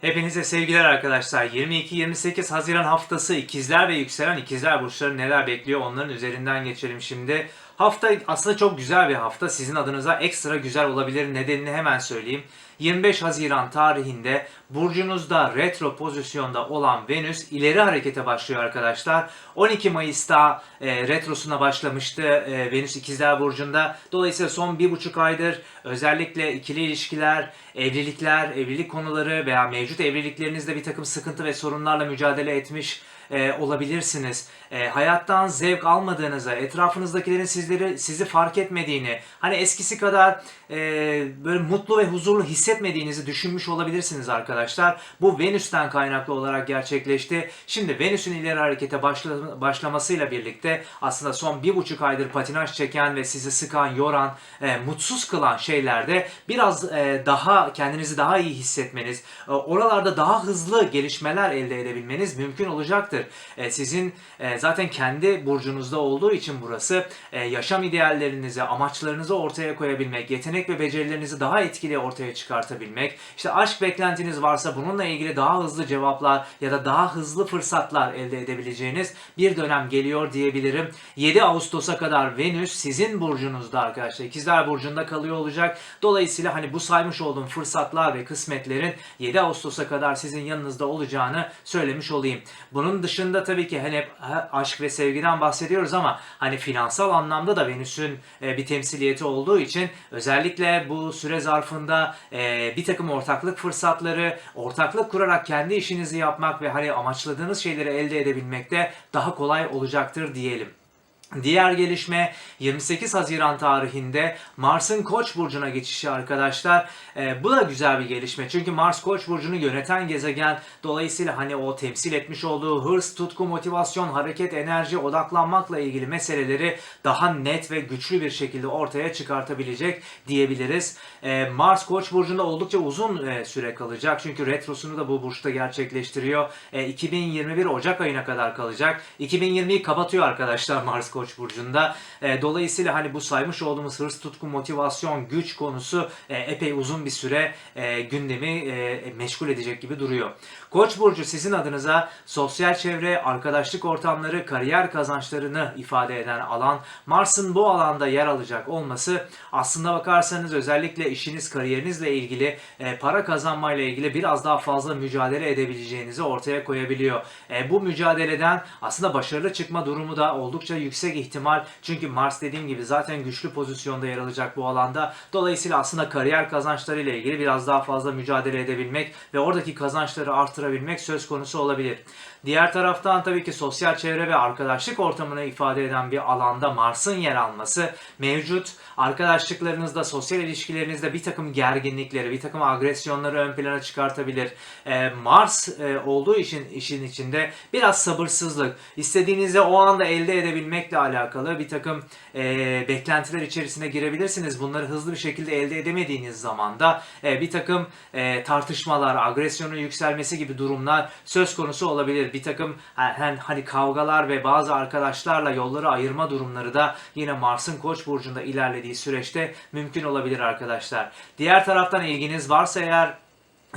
Hepinize sevgiler arkadaşlar. 22-28 Haziran haftası ikizler ve yükselen ikizler burçları neler bekliyor onların üzerinden geçelim şimdi. Hafta aslında çok güzel bir hafta. Sizin adınıza ekstra güzel olabilir. Nedenini hemen söyleyeyim. 25 Haziran tarihinde burcunuzda retro pozisyonda olan Venüs ileri harekete başlıyor arkadaşlar. 12 Mayıs'ta e, retrosuna başlamıştı e, Venüs ikizler burcunda. Dolayısıyla son bir buçuk aydır özellikle ikili ilişkiler, evlilikler, evlilik konuları veya mevcut evliliklerinizde bir takım sıkıntı ve sorunlarla mücadele etmiş e, olabilirsiniz. E, hayattan zevk almadığınızı, etrafınızdakilerin sizleri sizi fark etmediğini, hani eskisi kadar e, böyle mutlu ve huzurlu hissetmediğinizi düşünmüş olabilirsiniz arkadaşlar. Bu Venüs'ten kaynaklı olarak gerçekleşti. Şimdi Venüs'ün ileri harekete başla, başlamasıyla birlikte aslında son bir buçuk aydır patinaj çeken ve sizi sıkan, yoran, e, mutsuz kılan şeylerde biraz e, daha kendinizi daha iyi hissetmeniz, e, oralarda daha hızlı gelişmeler elde edebilmeniz mümkün olacaktır. E, sizin e, zaten kendi burcunuzda olduğu için burası e, yaşam ideallerinizi, amaçlarınızı ortaya koyabilmek, yetenek ve becerilerinizi daha etkili ortaya çıkartabilmek, işte aşk beklentiniz varsa bununla ilgili daha hızlı cevaplar ya da daha hızlı fırsatlar elde edebileceğiniz bir dönem geliyor diyebilirim. 7 Ağustos'a kadar Venüs sizin burcunuzda arkadaşlar. İkizler burcunda kalıyor olacak. Dolayısıyla hani bu saymış olduğum fırsatlar ve kısmetlerin 7 Ağustos'a kadar sizin yanınızda olacağını söylemiş olayım. Bunun dışında tabii ki hani hep aşk ve sevgiden bahsediyoruz ama hani finansal anlamda da Venüs'ün e, bir temsiliyeti olduğu için özellikle bu süre zarfında e, bir takım ortaklık fırsatları, ortaklık kurarak kendi işinizi yapmak ve hani amaçladığınız şeyleri elde edebilmekte daha kolay olacaktır diyelim. Diğer gelişme 28 Haziran tarihinde Mars'ın Koç burcuna geçişi arkadaşlar. Ee, bu da güzel bir gelişme. Çünkü Mars Koç burcunu yöneten gezegen dolayısıyla hani o temsil etmiş olduğu hırs, tutku, motivasyon, hareket, enerji, odaklanmakla ilgili meseleleri daha net ve güçlü bir şekilde ortaya çıkartabilecek diyebiliriz. Ee, Mars Koç burcunda oldukça uzun e, süre kalacak. Çünkü retrosunu da bu burçta gerçekleştiriyor. E, 2021 Ocak ayına kadar kalacak. 2020'yi kapatıyor arkadaşlar Mars Koç burcunda. E, dolayısıyla hani bu saymış olduğumuz hırs, tutku, motivasyon, güç konusu e, epey uzun bir süre e, gündemi e, meşgul edecek gibi duruyor. Koç burcu sizin adınıza sosyal çevre, arkadaşlık ortamları, kariyer kazançlarını ifade eden alan. Mars'ın bu alanda yer alacak olması aslında bakarsanız özellikle işiniz, kariyerinizle ilgili, e, para kazanmayla ilgili biraz daha fazla mücadele edebileceğinizi ortaya koyabiliyor. E, bu mücadeleden aslında başarılı çıkma durumu da oldukça yüksek ihtimal. Çünkü Mars dediğim gibi zaten güçlü pozisyonda yer alacak bu alanda. Dolayısıyla aslında kariyer kazançları ile ilgili biraz daha fazla mücadele edebilmek ve oradaki kazançları artırabilmek söz konusu olabilir. Diğer taraftan tabii ki sosyal çevre ve arkadaşlık ortamını ifade eden bir alanda Mars'ın yer alması mevcut. Arkadaşlıklarınızda, sosyal ilişkilerinizde bir takım gerginlikleri, bir takım agresyonları ön plana çıkartabilir. Ee, Mars e, olduğu için işin içinde biraz sabırsızlık, istediğinizi o anda elde edebilmekle alakalı bir takım e, beklentiler içerisine girebilirsiniz. Bunları hızlı bir şekilde elde edemediğiniz zaman da e, bir takım e, tartışmalar, agresyonun yükselmesi gibi durumlar söz konusu olabilir. Bir takım hani, hani kavgalar ve bazı arkadaşlarla yolları ayırma durumları da yine Mars'ın Koç burcunda ilerlediği süreçte mümkün olabilir arkadaşlar. Diğer taraftan ilginiz varsa eğer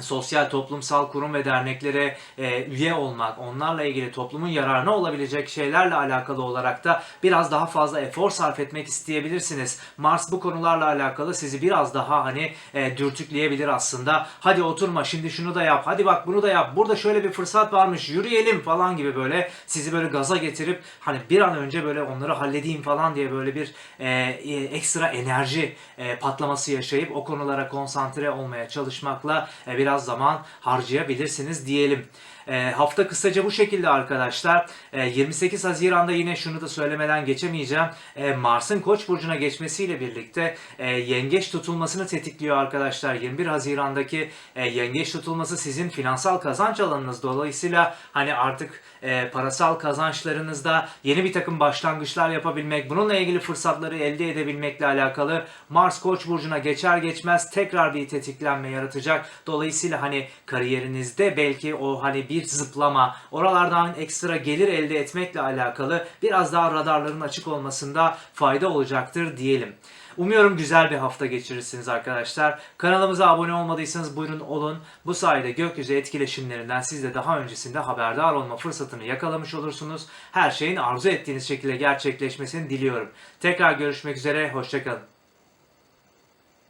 sosyal toplumsal kurum ve derneklere e, üye olmak, onlarla ilgili toplumun yararına olabilecek şeylerle alakalı olarak da biraz daha fazla efor sarf etmek isteyebilirsiniz. Mars bu konularla alakalı sizi biraz daha hani e, dürtükleyebilir aslında. Hadi oturma şimdi şunu da yap, hadi bak bunu da yap, burada şöyle bir fırsat varmış, yürüyelim falan gibi böyle sizi böyle gaza getirip hani bir an önce böyle onları halledeyim falan diye böyle bir e, e, ekstra enerji e, patlaması yaşayıp o konulara konsantre olmaya çalışmakla e, biraz zaman harcayabilirsiniz diyelim. E, hafta kısaca bu şekilde arkadaşlar. E, 28 Haziran'da yine şunu da söylemeden geçemeyeceğim. E, Mars'ın Koç burcuna geçmesiyle birlikte e, yengeç tutulmasını tetikliyor arkadaşlar. 21 Haziran'daki e, yengeç tutulması sizin finansal kazanç alanınız. Dolayısıyla hani artık e, parasal kazançlarınızda yeni bir takım başlangıçlar yapabilmek, bununla ilgili fırsatları elde edebilmekle alakalı Mars Koç burcuna geçer geçmez tekrar bir tetiklenme yaratacak. Dolayısıyla hani kariyerinizde belki o hani bir bir zıplama, oralardan ekstra gelir elde etmekle alakalı biraz daha radarların açık olmasında fayda olacaktır diyelim. Umuyorum güzel bir hafta geçirirsiniz arkadaşlar. Kanalımıza abone olmadıysanız buyurun olun. Bu sayede gökyüzü etkileşimlerinden siz de daha öncesinde haberdar olma fırsatını yakalamış olursunuz. Her şeyin arzu ettiğiniz şekilde gerçekleşmesini diliyorum. Tekrar görüşmek üzere, hoşçakalın.